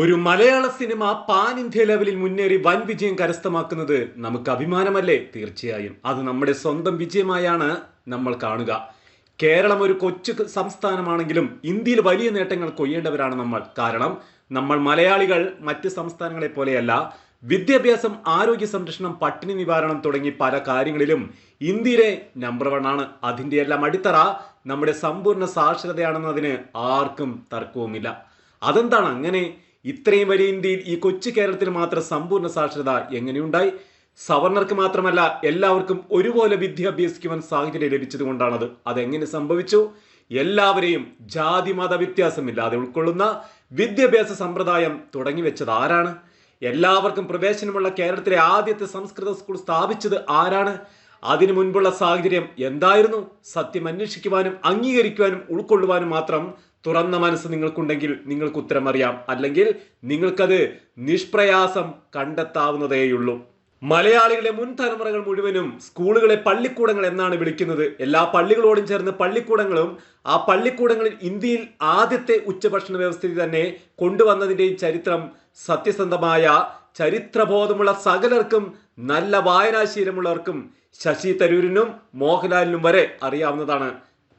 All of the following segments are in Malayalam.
ഒരു മലയാള സിനിമ പാൻ ഇന്ത്യ ലെവലിൽ മുന്നേറി വൻ വിജയം കരസ്ഥമാക്കുന്നത് നമുക്ക് അഭിമാനമല്ലേ? തീർച്ചയായും. അത് നമ്മുടെ സ്വന്തം വിജയമായാണ് നമ്മൾ കാണുക. കേരളം ഒരു കൊച്ചു സംസ്ഥാനമാണെങ്കിലും ഇന്ത്യയിൽ വലിയ നേട്ടങ്ങൾ കൊയ്യേണ്ടവരാണ് നമ്മൾ. കാരണം നമ്മൾ മലയാളികൾ മറ്റ് സംസ്ഥാനങ്ങളെ പോലെയല്ല. വിദ്യാഭ്യാസം ആരോഗ്യ സംരക്ഷണം പട്ടിണി നിവാരണം തുടങ്ങി പല കാര്യങ്ങളിലും ഇന്ത്യയിലെ നമ്പർ വൺ ആണ്. അതിന്റെ എല്ലാം അടിത്തറ നമ്മുടെ സമ്പൂർണ സാക്ഷരതയാണെന്നതിന് ആർക്കും തർക്കവുമില്ല. അതെന്താണ്? അങ്ങനെ ഇത്രയും വലിയ ഇന്ത്യയിൽ ഈ കൊച്ചു കേരളത്തിൽ മാത്രം സമ്പൂർണ സാക്ഷരത എങ്ങനെയുണ്ടായി? സവർണർക്ക് മാത്രമല്ല എല്ലാവർക്കും ഒരുപോലെ വിദ്യ അഭ്യസിക്കുവാൻ സാഹചര്യം ലഭിച്ചതുകൊണ്ടാണത്. അതെങ്ങനെ സംഭവിച്ചു? എല്ലാവരെയും ജാതി മത വ്യത്യാസമില്ലാതെ ഉൾക്കൊള്ളുന്ന വിദ്യാഭ്യാസ സമ്പ്രദായം തുടങ്ങി വെച്ചത് ആരാണ്? എല്ലാവർക്കും പ്രവേശനമുള്ള കേരളത്തിലെ ആദ്യത്തെ സംസ്കൃത സ്കൂൾ സ്ഥാപിച്ചത് ആരാണ്? അതിനു മുൻപുള്ള സാഹചര്യം എന്തായിരുന്നു? സത്യം അന്വേഷിക്കുവാനും അംഗീകരിക്കുവാനും ഉൾക്കൊള്ളുവാനും മാത്രം തുറന്ന മനസ്സ് നിങ്ങൾക്കുണ്ടെങ്കിൽ നിങ്ങൾക്ക് ഉത്തരം അറിയാം അല്ലെങ്കിൽ നിങ്ങൾക്കത് നിഷ്പ്രയാസം കണ്ടെത്താവുന്നതേയുള്ളൂ. മലയാളികളെ മുൻ തലമുറകൾ മുഴുവനും സ്കൂളുകളെ പള്ളിക്കൂടങ്ങൾ എന്നാണ് വിളിക്കുന്നത്. എല്ലാ പള്ളികളോടും ചേർന്ന് പള്ളിക്കൂടങ്ങളും ആ പള്ളിക്കൂടങ്ങളിൽ ഇന്ത്യയിൽ ആദ്യത്തെ ഉച്ചഭക്ഷണ വ്യവസ്ഥിതി തന്നെ കൊണ്ടുവന്നതിന്റെയും ചരിത്രം സത്യസന്ധമായ ചരിത്രബോധമുള്ള സകലർക്കും നല്ല വായനാശീലമുള്ളവർക്കും ശശി തരൂരിനും മോഹൻലാലിനും വരെ അറിയാവുന്നതാണ്.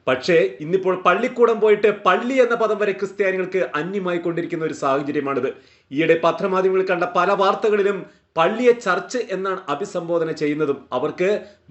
പക്ഷേ ഇന്നിപ്പോൾ പള്ളിക്കൂടം പോയിട്ട് പള്ളി എന്ന പദം വരെ ക്രിസ്ത്യാനികൾക്ക് അന്യമായി കൊണ്ടിരിക്കുന്ന ഒരു സാഹചര്യമാണിത്. ഈയിടെ പത്രമാധ്യമങ്ങൾ കണ്ട പല വാർത്തകളിലും പള്ളിയെ ചർച്ച് എന്നാണ് അഭിസംബോധന ചെയ്യുന്നതും അവർക്ക്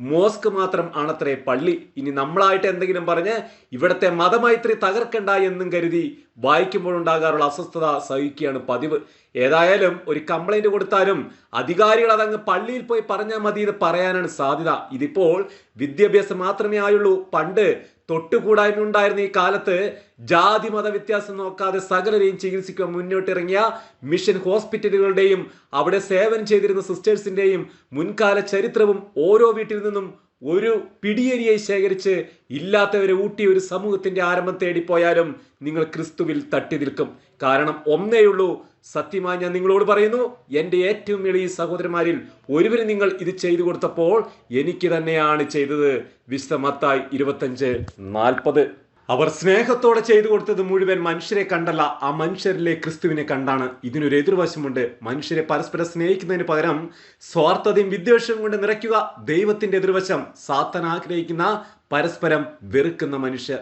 മോസ്ക് മാത്രം ആണത്രേ പള്ളി. ഇനി നമ്മളായിട്ട് എന്തെങ്കിലും പറഞ്ഞ് ഇവിടത്തെ മതമൈത്രി തകർക്കണ്ട എന്നും കരുതി വായിക്കുമ്പോഴുണ്ടാകാറുള്ള അസ്വസ്ഥത സഹിക്കുകയാണ് പതിവ്. ഏതായാലും ഒരു കംപ്ലൈന്റ് കൊടുത്താലും അധികാരികൾ അതങ്ങ് പള്ളിയിൽ പോയി പറഞ്ഞാൽ മതി എന്ന് പറയാനാണ് സാധ്യത. ഇതിപ്പോൾ വിദ്യാഭ്യാസം മാത്രമേ ആയുള്ളൂ. പണ്ട് തൊട്ടുകൂടായ്മ ഉണ്ടായിരുന്ന ഈ കാലത്ത് ജാതി മത വ്യത്യാസം നോക്കാതെ സകലരെയും ചികിത്സിക്കാൻ മുന്നോട്ടിറങ്ങിയ മിഷൻ ഹോസ്പിറ്റലുകളുടെയും അവിടെ സേവനം ചെയ്തിരുന്ന സിസ്റ്റേഴ്സിന്റെയും മുൻകാല ചരിത്രവും ഓരോ വീട്ടിൽ നിന്നും ഒരു പിടിയരിയെ ശേഖരിച്ച് ഇല്ലാത്തവരെ ഊട്ടി ഒരു സമൂഹത്തിന്റെ ആരംഭം തേടിപ്പോയാലും നിങ്ങൾ ക്രിസ്തുവിൽ തട്ടി നിൽക്കും കാരണം ഒന്നേയുള്ളൂ. സത്യമായി ഞാൻ നിങ്ങളോട് പറയുന്നു എന്റെ ഏറ്റവും എളിയ സഹോദരന്മാരിൽ ഒരുവരും നിങ്ങൾ ഇത് ചെയ്തു കൊടുത്തപ്പോൾ എനിക്ക് തന്നെയാണ് ചെയ്തത്. വിശ്വമത്തായി ഇരുപത്തഞ്ച് നാൽപ്പത്. അവർ സ്നേഹത്തോടെ ചെയ്തു കൊടുത്തത് മുഴുവൻ മനുഷ്യരെ കണ്ടല്ല ആ മനുഷ്യരിലെ ക്രിസ്തുവിനെ കണ്ടാണ്. ഇതിനൊരു എതിർവശമുണ്ട്. മനുഷ്യരെ പരസ്പരം സ്നേഹിക്കുന്നതിന് പകരം സ്വാർത്ഥതയും വിദ്വേഷവും കൊണ്ട് നിറയ്ക്കുക ദൈവത്തിന്റെ എതിർവശം. സാത്തൻ ആഗ്രഹിക്കുന്ന പരസ്പരം വെറുക്കുന്ന മനുഷ്യർ.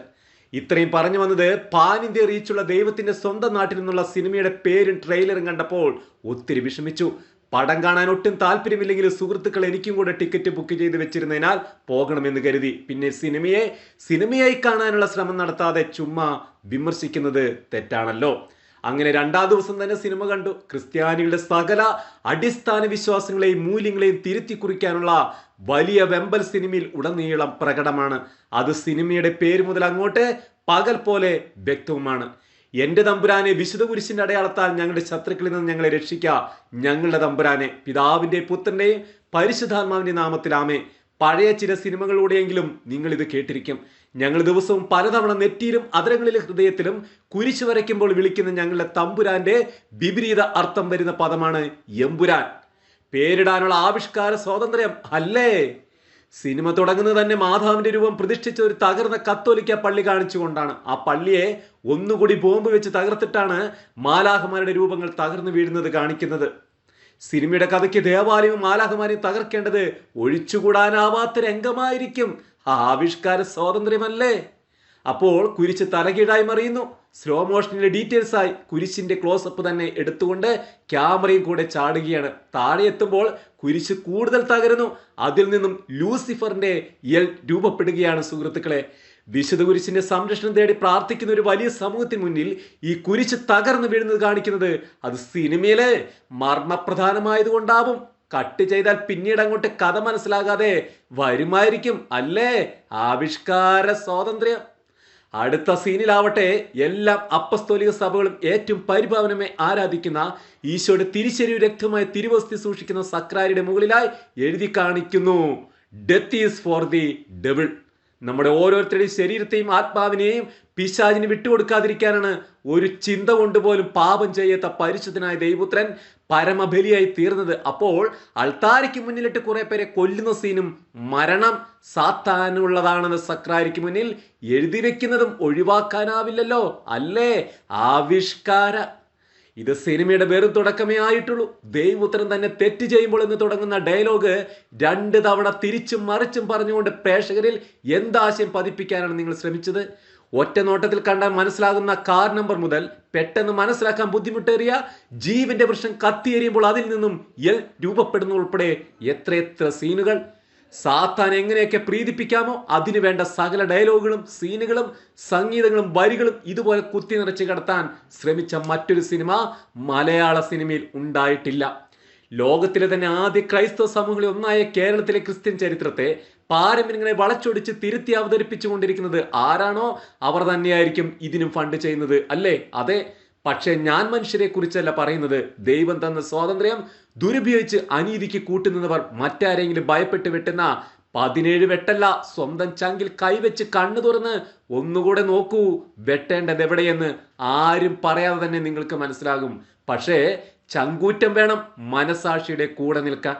ഇത്രയും പറഞ്ഞു വന്നത് പാനിന്റെ റീച്ചുള്ള ദൈവത്തിന്റെ സ്വന്തം നാട്ടിൽ നിന്നുള്ള സിനിമയുടെ പേരും ട്രെയിലറും കണ്ടപ്പോൾ ഒത്തിരി വിഷമിച്ചു. പടം കാണാൻ ഒട്ടും താല്പര്യമില്ലെങ്കിൽ സുഹൃത്തുക്കൾ എനിക്കും കൂടെ ടിക്കറ്റ് ബുക്ക് ചെയ്ത് വെച്ചിരുന്നതിനാൽ പോകണമെന്ന് കരുതി. പിന്നെ സിനിമയെ സിനിമയായി കാണാനുള്ള ശ്രമം നടത്താതെ ചുമ്മാ വിമർശിക്കുന്നത് തെറ്റാണല്ലോ. അങ്ങനെ രണ്ടാം ദിവസം തന്നെ സിനിമ കണ്ടു. ക്രിസ്ത്യാനികളുടെ സകല അടിസ്ഥാന വിശ്വാസങ്ങളെയും മൂല്യങ്ങളെയും തിരുത്തി കുറിക്കാനുള്ള വലിയ വെമ്പൽ സിനിമയിൽ ഉടനീളം പ്രകടമാണ്. അത് സിനിമയുടെ പേര് മുതൽ അങ്ങോട്ട് പകൽ പോലെ വ്യക്തവുമാണ്. എന്റെ തമ്പുരാനെ വിശുദ്ധ കുരിശിന്റെ അടയാളത്താൽ ഞങ്ങളുടെ ശത്രുക്കളിൽ നിന്ന് ഞങ്ങളെ രക്ഷിക്കുക ഞങ്ങളുടെ തമ്പുരാനെ പിതാവിന്റെ പുത്രന്റെയും പരിശുദ്ധാത്മാവിന്റെ നാമത്തിലാമേ പഴയ ചില സിനിമകളിലൂടെയെങ്കിലും നിങ്ങൾ ഇത് കേട്ടിരിക്കും. ഞങ്ങൾ ദിവസവും പലതവണ നെറ്റിയിലും അതരങ്ങളിലെ ഹൃദയത്തിലും കുരിശ് വരയ്ക്കുമ്പോൾ വിളിക്കുന്ന ഞങ്ങളുടെ തമ്പുരാന്റെ വിപരീത അർത്ഥം വരുന്ന പദമാണ് എമ്പുരാൻ. പേരിടാനുള്ള ആവിഷ്കാര സ്വാതന്ത്ര്യം അല്ലേ? സിനിമ തുടങ്ങുന്നത് തന്നെ മാധവന്റെ രൂപം പ്രതിഷ്ഠിച്ച ഒരു തകർന്ന കത്തോലിക്ക പള്ളി കാണിച്ചുകൊണ്ടാണ്. ആ പള്ളിയെ ഒന്നുകൂടി ബോംബ് വെച്ച് തകർത്തിട്ടാണ് മാലാഹമാരുടെ രൂപങ്ങൾ തകർന്നു വീഴുന്നത് കാണിക്കുന്നത്. സിനിമയുടെ കഥയ്ക്ക് ദേവാലയവും മാലാഹമാരെയും തകർക്കേണ്ടത് ഒഴിച്ചുകൂടാനാവാത്ത രംഗമായിരിക്കും. ആവിഷ്കാര സ്വാതന്ത്ര്യമല്ലേ? അപ്പോൾ കുരിശ് തലകീഴായി മറിയുന്നു. സ്ലോ മോഷനിലെ ഡീറ്റെയിൽസ് ആയി കുരിശിന്റെ ക്ലോസപ്പ് തന്നെ എടുത്തുകൊണ്ട് ക്യാമറയും കൂടെ ചാടുകയാണ്. താഴെ എത്തുമ്പോൾ കുരിശ് കൂടുതൽ തകരുന്നു. അതിൽ നിന്നും ലൂസിഫറിന്റെ എൽ രൂപപ്പെടുകയാണ് സുഹൃത്തുക്കളെ. വിശുദ്ധ കുരിശിന്റെ സംരക്ഷണം തേടി പ്രാർത്ഥിക്കുന്ന ഒരു വലിയ സമൂഹത്തിന് മുന്നിൽ ഈ കുരിശ് തകർന്നു വീഴുന്നത് കാണിക്കുന്നത് അത് സിനിമയിലെ മർമ്മപ്രധാനമായതുകൊണ്ടാവും. കട്ട് ചെയ്താൽ പിന്നീട് അങ്ങോട്ട് കഥ മനസ്സിലാകാതെ വരുമായിരിക്കും അല്ലേ? ആവിഷ്കാര സ്വാതന്ത്ര്യം. അടുത്ത സീനിലാവട്ടെ എല്ലാം അപ്പസ്തോലിക സഭകളും ഏറ്റവും പരിഭാവനമേ ആരാധിക്കുന്ന ഈശോയുടെ തിരിച്ചെരിവ് രക്തമായ തിരുവസ്തി സൂക്ഷിക്കുന്ന സക്രാരിയുടെ മുകളിലായി എഴുതി കാണിക്കുന്നു. Death is for the devil നമ്മുടെ ഓരോരുത്തരുടെയും ശരീരത്തെയും ആത്മാവിനെയും പിശാചിന് വിട്ടുകൊടുക്കാതിരിക്കാനാണ് ഒരു ചിന്ത കൊണ്ടുപോലും പാപം ചെയ്യാത്ത പരിശുദ്ധനായ ദൈവപുത്രൻ പരമബലിയായി തീർന്നത്. അപ്പോൾ അൾത്താരിക്ക് മുന്നിലിട്ട് കുറെ പേരെ കൊല്ലുന്ന സീനും മരണം സാത്താനുള്ളതാണെന്ന് സക്രാരിക്ക് മുന്നിൽ എഴുതി വെക്കുന്നതും ഒഴിവാക്കാനാവില്ലല്ലോ. അല്ലേ? ആവിഷ്കാര ഇത് സിനിമയുടെ വെറും തുടക്കമേ ആയിട്ടുള്ളൂ. ദൈവപുത്രൻ തന്നെ തെറ്റ് ചെയ്യുമ്പോൾ എന്ന് തുടങ്ങുന്ന ഡയലോഗ് രണ്ട് തവണ തിരിച്ചും മറിച്ചും പറഞ്ഞുകൊണ്ട് പ്രേക്ഷകരിൽ എന്താശയം പതിപ്പിക്കാനാണ് നിങ്ങൾ ശ്രമിച്ചത്? ഒറ്റ നോട്ടത്തിൽ കണ്ടാൽ മനസ്സിലാകുന്ന കാർ നമ്പർ മുതൽ പെട്ടെന്ന് മനസ്സിലാക്കാൻ ബുദ്ധിമുട്ടേറിയ ജീവന്റെ വൃക്ഷം കത്തിയെറിയുമ്പോൾ അതിൽ നിന്നും എൽ രൂപപ്പെടുന്ന ഉൾപ്പെടെ എത്രയെത്ര സീനുകൾ? സാത്താൻ എങ്ങനെയൊക്കെ പ്രീതിപ്പിക്കാമോ അതിനു വേണ്ട സകല ഡയലോഗുകളും സീനുകളും സംഗീതങ്ങളും വരികളും ഇതുപോലെ കുത്തി നിറച്ച് കടത്താൻ ശ്രമിച്ച മറ്റൊരു സിനിമ മലയാള സിനിമയിൽ ഉണ്ടായിട്ടില്ല. ലോകത്തിലെ തന്നെ ആദ്യ ക്രൈസ്തവ സമൂഹങ്ങളിൽ ഒന്നായ കേരളത്തിലെ ക്രിസ്ത്യൻ ചരിത്രത്തെ പാരമ്പര്യങ്ങളെ വളച്ചൊടിച്ച് തിരുത്തി അവതരിപ്പിച്ചുകൊണ്ടിരിക്കുന്നത് ആരാണോ? അവർ തന്നെയായിരിക്കും ഇതിനും ഫണ്ട് ചെയ്യുന്നത് അല്ലേ? അതെ പക്ഷേ ഞാൻ മനുഷ്യരെ കുറിച്ചല്ല പറയുന്നത്. ദൈവം തന്ന സ്വാതന്ത്ര്യം ദുരുപയോഗിച്ച് അനീതിക്ക് കൂട്ടുനിന്നവർ മറ്റാരെങ്കിലും ഭയപ്പെട്ട് വെട്ടുന്ന പതിനേഴ് വെട്ടല്ല സ്വന്തം ചങ്കിൽ കൈവച്ച് കണ്ണു തുറന്ന് ഒന്നുകൂടെ നോക്കൂ വെട്ടേണ്ടത് എവിടെയെന്ന് ആരും പറയാതെ തന്നെ നിങ്ങൾക്ക് മനസ്സിലാകും. പക്ഷേ ചങ്കൂറ്റം വേണം മനസാക്ഷിയുടെ കൂടെ നിൽക്കാൻ.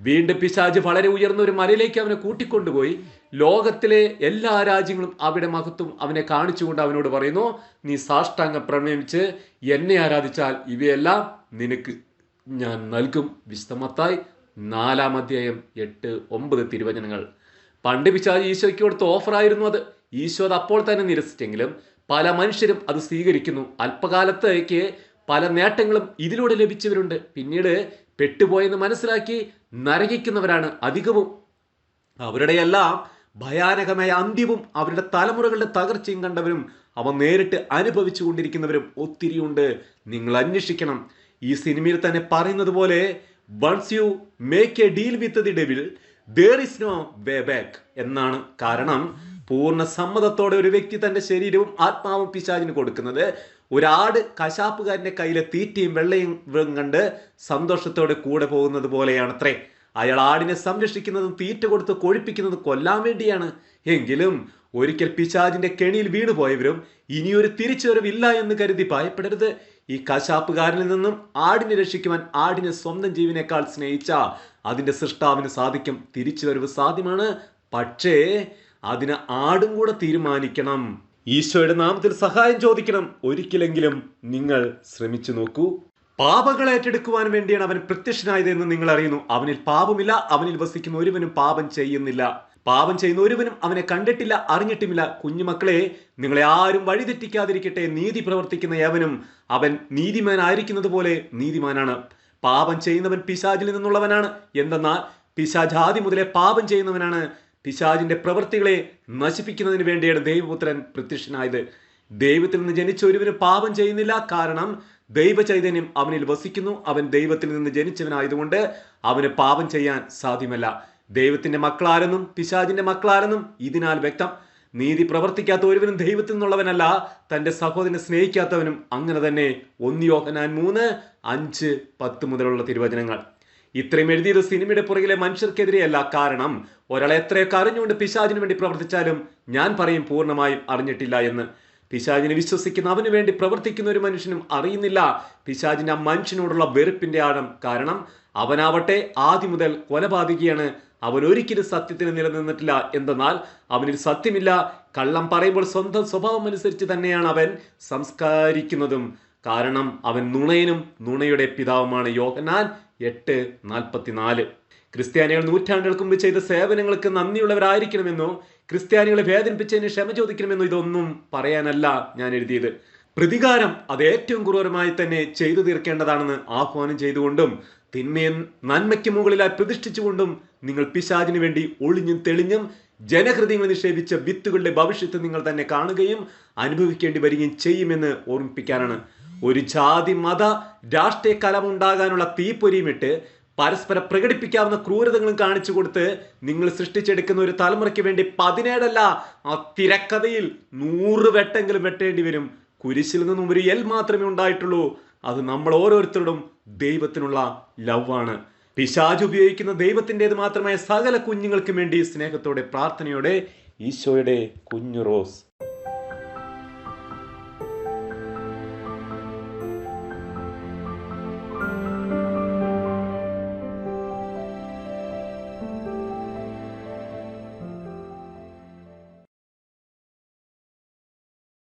വീണ്ടും പിശാജ് വളരെ ഉയർന്ന ഒരു മലയിലേക്ക് അവനെ കൂട്ടിക്കൊണ്ടുപോയി. ലോകത്തിലെ എല്ലാ രാജ്യങ്ങളും അവിടെ മഹത്വം അവനെ കാണിച്ചുകൊണ്ട് അവനോട് പറയുന്നു നീ സാഷ്ടാംഗം പ്രണയിച്ച് എന്നെ ആരാധിച്ചാൽ ഇവയെല്ലാം നിനക്ക് ഞാൻ നൽകും. വിസ്തമത്തായി നാലാം അധ്യായം എട്ട് ഒമ്പത് തിരുവചനങ്ങൾ. പണ്ട് പിശാജ് ഈശോയ്ക്ക് കൊടുത്ത ഓഫറായിരുന്നു അത്. ഈശോ അത് അപ്പോൾ തന്നെ നിരസിച്ചെങ്കിലും പല മനുഷ്യരും അത് സ്വീകരിക്കുന്നു. അല്പകാലത്തേക്ക് പല നേട്ടങ്ങളും ഇതിലൂടെ ലഭിച്ചവരുണ്ട്. പിന്നീട് പെട്ടുപോയെന്ന് മനസ്സിലാക്കി നരകിക്കുന്നവരാണ് അധികവും. അവരുടെയെല്ലാം ഭയാനകമായ അന്ത്യവും അവരുടെ തലമുറകളുടെ തകർച്ചയും കണ്ടവരും അവ നേരിട്ട് അനുഭവിച്ചു കൊണ്ടിരിക്കുന്നവരും ഒത്തിരിയുണ്ട്. നിങ്ങൾ അന്വേഷിക്കണം. ഈ സിനിമയിൽ തന്നെ പറയുന്നത് പോലെ once you make a deal with the devil there is no way back എന്നാണ് കാരണം. പൂർണ സമ്മതത്തോടെ ഒരു വ്യക്തി തന്റെ ശരീരവും ആത്മാവും പിശാചിന് കൊടുക്കുന്നത്. ഒരാട് കശാപ്പുകാരന്റെ കയ്യിലെ തീറ്റയും വെള്ളയും വെള്ളം കണ്ട് സന്തോഷത്തോടെ കൂടെ പോകുന്നത് പോലെയാണത്രേ. അയാൾ ആടിനെ സംരക്ഷിക്കുന്നതും തീറ്റ കൊടുത്ത് കൊഴിപ്പിക്കുന്നതും കൊല്ലാൻ വേണ്ടിയാണ്. എങ്കിലും ഒരിക്കൽ പിശാജിന്റെ കെണിയിൽ വീണുപോയവരും ഇനിയൊരു തിരിച്ചുവരവില്ല എന്ന് കരുതി ഭയപ്പെടരുത്. ഈ കശാപ്പുകാരനിൽ നിന്നും ആടിനെ രക്ഷിക്കുവാൻ ആടിനെ സ്വന്തം ജീവനേക്കാൾ സ്നേഹിച്ച അതിന്റെ സൃഷ്ടാവിന് സാധിക്കും. തിരിച്ചുവരവ് സാധ്യമാണ്. പക്ഷേ അതിന് ആടും കൂടെ തീരുമാനിക്കണം. ഈശോയുടെ നാമത്തിൽ സഹായം ചോദിക്കണം. ഒരിക്കലെങ്കിലും നിങ്ങൾ ശ്രമിച്ചു നോക്കൂ. പാപങ്ങൾ ഏറ്റെടുക്കുവാൻ വേണ്ടിയാണ് അവൻ പ്രത്യക്ഷനായത് എന്ന് നിങ്ങൾ അറിയുന്നു. അവനിൽ പാപമില്ല. അവനിൽ വസിക്കുന്ന ഒരുവനും പാപം ചെയ്യുന്നില്ല. പാപം ചെയ്യുന്ന ഒരുവനും അവനെ കണ്ടിട്ടില്ല അറിഞ്ഞിട്ടുമില്ല. കുഞ്ഞുമക്കളെ നിങ്ങളെ ആരും വഴിതെറ്റിക്കാതിരിക്കട്ടെ നീതി പ്രവർത്തിക്കുന്ന യവനും അവൻ നീതിമാനായിരിക്കുന്നത് പോലെ നീതിമാനാണ്. പാപം ചെയ്യുന്നവൻ പിശാചിൽ നിന്നുള്ളവനാണ്. എന്തെന്നാൽ പിശാജ് ആദ്യം മുതലേ പാപം ചെയ്യുന്നവനാണ്. പിശാജിന്റെ പ്രവൃത്തികളെ നശിപ്പിക്കുന്നതിന് വേണ്ടിയാണ് ദൈവപുത്രൻ പ്രത്യക്ഷനായത്. ദൈവത്തിൽ നിന്ന് ജനിച്ച ഒരുവന് പാപം ചെയ്യുന്നില്ല. കാരണം ദൈവചൈതന്യം അവനിൽ വസിക്കുന്നു. അവൻ ദൈവത്തിൽ നിന്ന് ജനിച്ചവനായതുകൊണ്ട് അവന് പാപം ചെയ്യാൻ സാധ്യമല്ല. ദൈവത്തിന്റെ മക്കളാരെന്നും പിശാജിന്റെ മക്കളാരെന്നും ഇതിനാൽ വ്യക്തം. നീതി പ്രവർത്തിക്കാത്ത ഒരുവനും ദൈവത്തിൽ നിന്നുള്ളവനല്ല. തന്റെ സഹോദരനെ സ്നേഹിക്കാത്തവനും അങ്ങനെ തന്നെ. ഒന്ന് യോഹനാൻ മൂന്ന് അഞ്ച് പത്ത് മുതലുള്ള തിരുവചനങ്ങൾ. ഇത്രയും എഴുതിയത് സിനിമയുടെ പുറകിലെ മനുഷ്യർക്കെതിരെയല്ല കാരണം. ഒരാളെ എത്രയൊക്കെ അറിഞ്ഞുകൊണ്ട് പിശാജിന് വേണ്ടി പ്രവർത്തിച്ചാലും ഞാൻ പറയും പൂർണമായും അറിഞ്ഞിട്ടില്ല എന്ന്. പിശാജിനെ വിശ്വസിക്കുന്ന അവന് വേണ്ടി പ്രവർത്തിക്കുന്ന ഒരു മനുഷ്യനും അറിയുന്നില്ല. പിശാചിന്റെ ആ മനുഷ്യനോടുള്ള വെറുപ്പിന്റെ ആഴം കാരണം അവനാവട്ടെ ആദ്യം മുതൽ കൊലപാതകിയാണ്. അവൻ ഒരിക്കലും സത്യത്തിന് നിലനിന്നിട്ടില്ല. എന്തെന്നാൽ അവനിൽ സത്യമില്ല. കള്ളം പറയുമ്പോൾ സ്വന്തം സ്വഭാവം അനുസരിച്ച് തന്നെയാണ് അവൻ സംസ്കാരിക്കുന്നതും. കാരണം അവൻ നുണയനും നുണയുടെ പിതാവുമാണ് യോഹനാൻ എട്ട് നാൽപ്പത്തിനാല്. ക്രിസ്ത്യാനികൾ നൂറ്റാണ്ടുകൾക്ക് മുമ്പ് ചെയ്ത സേവനങ്ങൾക്ക് നന്ദിയുള്ളവരായിരിക്കണമെന്നോ ക്രിസ്ത്യാനികളെ വേദനിപ്പിച്ചതിന് ക്ഷമ ചോദിക്കണമെന്നോ ഇതൊന്നും പറയാനല്ല ഞാൻ എഴുതിയത്. പ്രതികാരം അത് ഏറ്റവും ക്രൂരമായി തന്നെ ചെയ്തു തീർക്കേണ്ടതാണെന്ന് ആഹ്വാനം ചെയ്തുകൊണ്ടും തിന്മയും നന്മയ്ക്ക് മുകളിലായി പ്രതിഷ്ഠിച്ചുകൊണ്ടും നിങ്ങൾ പിശാചിന് വേണ്ടി ഒളിഞ്ഞും തെളിഞ്ഞും ജനഹൃദയങ്ങൾ നിക്ഷേപിച്ച വിത്തുകളുടെ ഭവിഷ്യത്ത് നിങ്ങൾ തന്നെ കാണുകയും അനുഭവിക്കേണ്ടി വരികയും ചെയ്യുമെന്ന് ഓർമ്മിപ്പിക്കാനാണ് ഒരു ജാതി മത രാഷ്ട്രീയ കലമുണ്ടാകാനുള്ള തീപ്പൊരിയുമിട്ട് പരസ്പരം പ്രകടിപ്പിക്കാവുന്ന ക്രൂരതകളും കാണിച്ചു കൊടുത്ത് നിങ്ങൾ സൃഷ്ടിച്ചെടുക്കുന്ന ഒരു തലമുറയ്ക്ക് വേണ്ടി പതിനേഴല്ല ആ തിരക്കഥയിൽ നൂറ് വെട്ടെങ്കിലും വെട്ടേണ്ടി വരും. കുരിശിൽ നിന്നും ഒരു എൽ മാത്രമേ ഉണ്ടായിട്ടുള്ളൂ. അത് നമ്മൾ ഓരോരുത്തരോടും ദൈവത്തിനുള്ള ലവ് ആണ്. പിശാജ് ഉപയോഗിക്കുന്ന ദൈവത്തിന്റെത് മാത്രമായ സകല കുഞ്ഞുങ്ങൾക്കും വേണ്ടി സ്നേഹത്തോടെ പ്രാർത്ഥനയോടെ ഈശോയുടെ കുഞ്ഞു റോസ്.